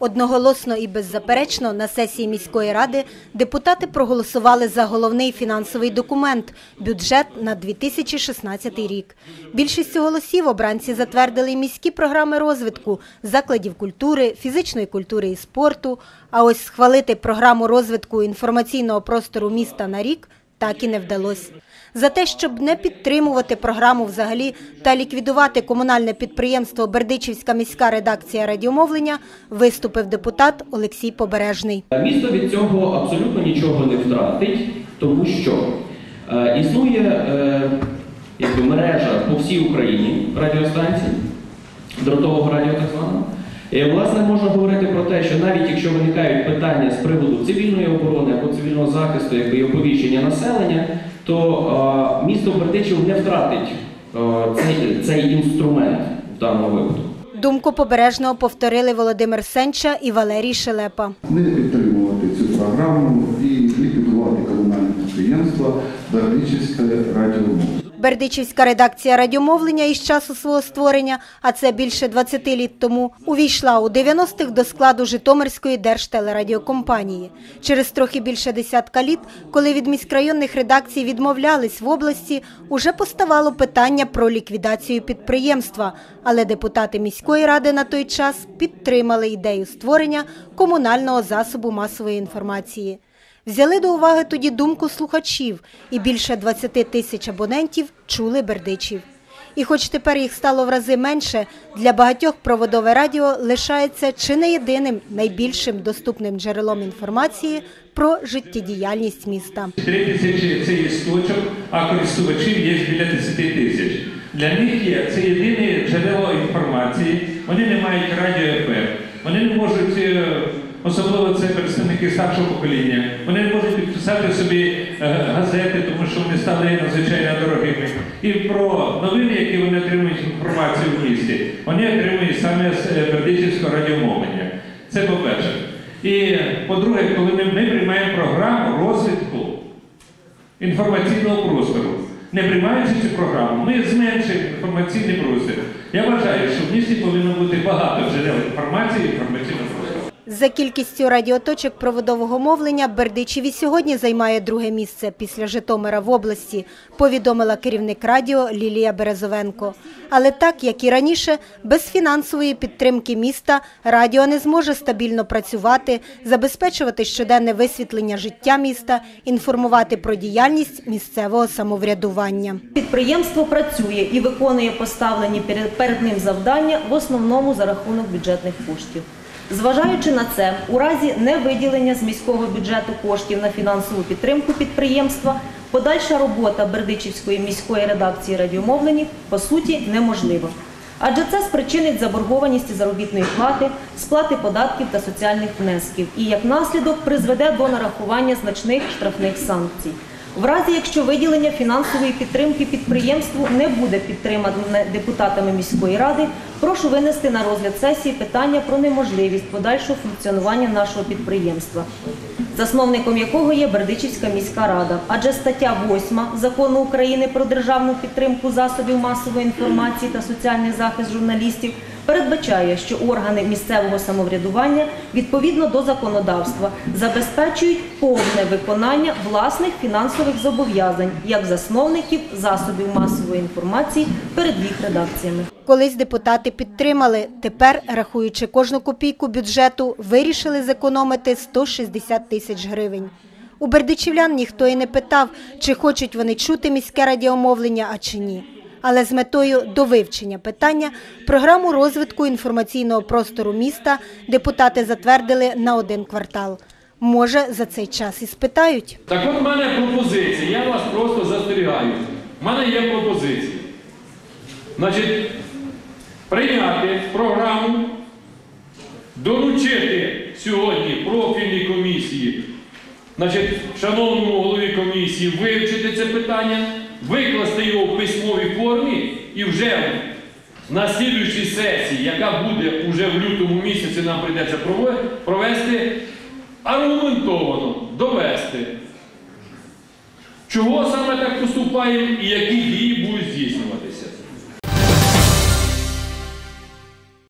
Одноголосно і беззаперечно на сесії міської ради депутати проголосували за головний фінансовий документ – бюджет на 2016 рік. Більшістю голосів обранці затвердили міські програми розвитку закладів культури, фізичної культури і спорту. А ось схвалити програму розвитку інформаційного простору міста на рік так і не вдалося. За те, щоб не підтримувати програму взагалі та ліквідувати комунальне підприємство Бердичівська міська редакція радіомовлення, виступив депутат Олексій Побережний. Місто від цього абсолютно нічого не втратить, тому що е, існує е, якби, мережа по всій Україні радіостанцій, дротового радіо так званого. І, власне, можна говорити про те, що навіть якщо виникають питання з приводу цивільної оборони або цивільного захисту, якби і оповіщення населення, то е, місто Бердичів не втратить е, цей, цей інструмент в даному випадку. Думку Побережного повторили Володимир Сенча і Валерій Шелепа. не підтримувати цю програму і ліквідувати комунальне підприємство Бердичівське радіомовлення. Бердичівська редакція радіомовлення із часу свого створення, а це більше 20 літ тому, увійшла у 90-х до складу Житомирської держтелерадіокомпанії. Через трохи більше десятка літ, коли від міськрайонних редакцій відмовлялись в області, уже поставало питання про ліквідацію підприємства. Але депутати міської ради на той час підтримали ідею створення комунального засобу масової інформації. Взяли до уваги тоді думку слухачів, і більше 20 тисяч абонентів чули Бердичів. І хоч тепер їх стало в рази менше, для багатьох проводове радіо лишається чи не єдиним найбільшим доступним джерелом інформації про життєдіяльність міста. 3 тисячі це є сточок, а користувачів є біля 10 тисяч. Для них є це єдине джерело інформації. Вони не мають радіо ФМ. Вони не можуть, е, особливо це представники старшого покоління, вони не можуть підписати собі е, газети, тому що вони стали надзвичайно дорогими. І про новини, які вони отримують інформацію в місті, вони отримують саме з е, Бердичівського радіомовлення. Це по-перше. І по-друге, коли ми, приймаємо програму розвитку інформаційного простору. Не приймаючи цю програму, ми зменшуємо інформаційний простір. Я вважаю, що в місті повинно бути багато джерел інформації інформаційного. За кількістю радіоточок проводового мовлення Бердичів і сьогодні займає друге місце після Житомира в області, повідомила керівник радіо Лілія Березовенко. Але так, як і раніше, без фінансової підтримки міста радіо не зможе стабільно працювати, забезпечувати щоденне висвітлення життя міста, інформувати про діяльність місцевого самоврядування. Підприємство працює і виконує поставлені перед ним завдання в основному за рахунок бюджетних коштів. Зважаючи на це, у разі невиділення з міського бюджету коштів на фінансову підтримку підприємства, подальша робота Бердичівської міської редакції радіомовлені по суті неможлива. Адже це спричинить заборгованість заробітної плати, сплати податків та соціальних внесків і як наслідок призведе до нарахування значних штрафних санкцій. В разі, якщо виділення фінансової підтримки підприємству не буде підтримане депутатами міської ради, прошу винести на розгляд сесії питання про неможливість подальшого функціонування нашого підприємства, засновником якого є Бердичівська міська рада. Адже стаття 8 закону України про державну підтримку засобів масової інформації та соціальний захист журналістів передбачає, що органи місцевого самоврядування відповідно до законодавства забезпечують повне виконання власних фінансових зобов'язань як засновників засобів масової інформації перед їх редакціями. Колись депутати підтримали, тепер, рахуючи кожну копійку бюджету, вирішили зекономити 160 тисяч гривень. У бердичівлян ніхто і не питав, чи хочуть вони чути міське радіомовлення, а чи ні. Але з метою довивчення питання програму розвитку інформаційного простору міста депутати затвердили на один квартал. Може, за цей час і спитають. Так от в мене пропозиція, я вас просто застерігаю. У мене є пропозиція. Значить, прийняти програму, доручити сьогодні профільній комісії, значить, шановному голові комісії, вивчити це питання, викласти його в письмовій формі і вже на слідуючій сесії, яка буде вже в лютому місяці, нам прийдеться провести аргументовано довести, чого саме так поступаємо і які дії будуть здійснюватися.